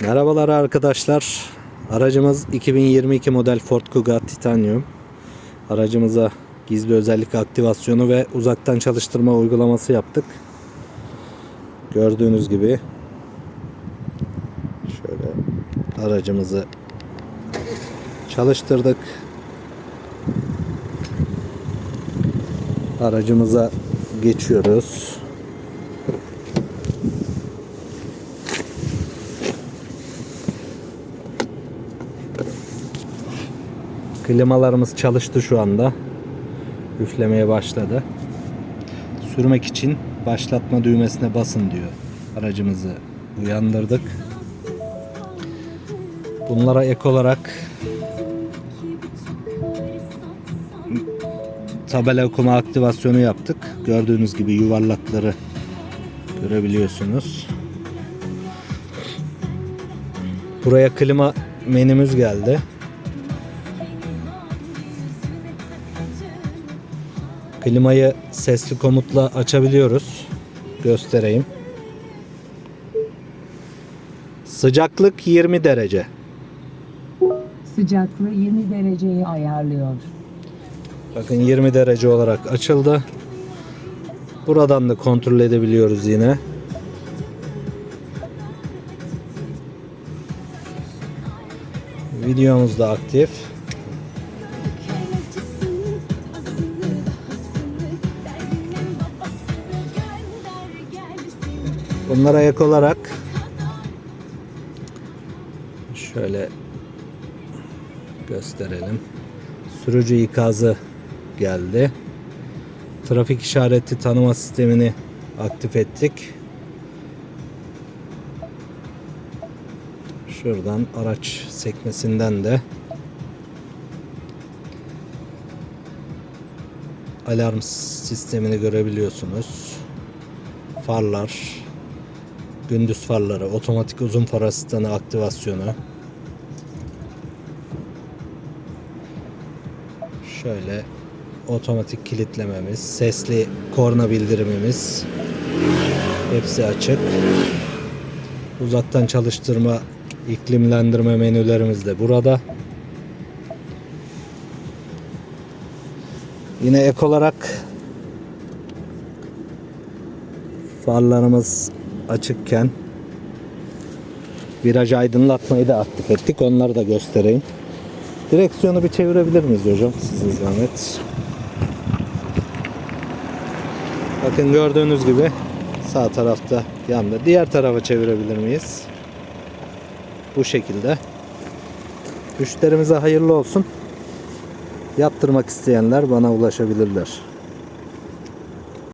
Merhabalar arkadaşlar. Aracımız 2022 model Ford Kuga Titanium. Aracımıza gizli özellik aktivasyonu ve uzaktan çalıştırma uygulaması yaptık. Gördüğünüz gibi şöyle aracımızı çalıştırdık. Aracımıza geçiyoruz. Klimalarımız çalıştı şu anda. Üflemeye başladı. Sürmek için başlatma düğmesine basın diyor. Aracımızı uyandırdık. Bunlara ek olarak tabela okuma aktivasyonu yaptık. Gördüğünüz gibi yuvarlakları görebiliyorsunuz. Buraya klima menümüz geldi. Klimayı sesli komutla açabiliyoruz. Göstereyim. Sıcaklık 20 derece. Sıcaklığı 20 dereceye ayarlıyor. Bakın 20 derece olarak açıldı. Buradan da kontrol edebiliyoruz yine. Videomuz da aktif. Bunlara ek olarak şöyle gösterelim. Sürücü ikazı geldi. Trafik işareti tanıma sistemini aktif ettik. Şuradan araç sekmesinden de alarm sistemini görebiliyorsunuz. Farlar, gündüz farları, otomatik uzun far asistanı aktivasyonu. Şöyle otomatik kilitlememiz, sesli korna bildirimimiz hepsi açık. Uzaktan çalıştırma, iklimlendirme menülerimiz de burada. Yine ek olarak farlarımız açıkken viraj aydınlatmayı da aktif ettik. Onları da göstereyim. Direksiyonu bir çevirebilir miyiz hocam? Sizin zahmet. Bakın gördüğünüz gibi sağ tarafta yandı. Diğer tarafa çevirebilir miyiz? Bu şekilde. Müşterimize hayırlı olsun. Yaptırmak isteyenler bana ulaşabilirler.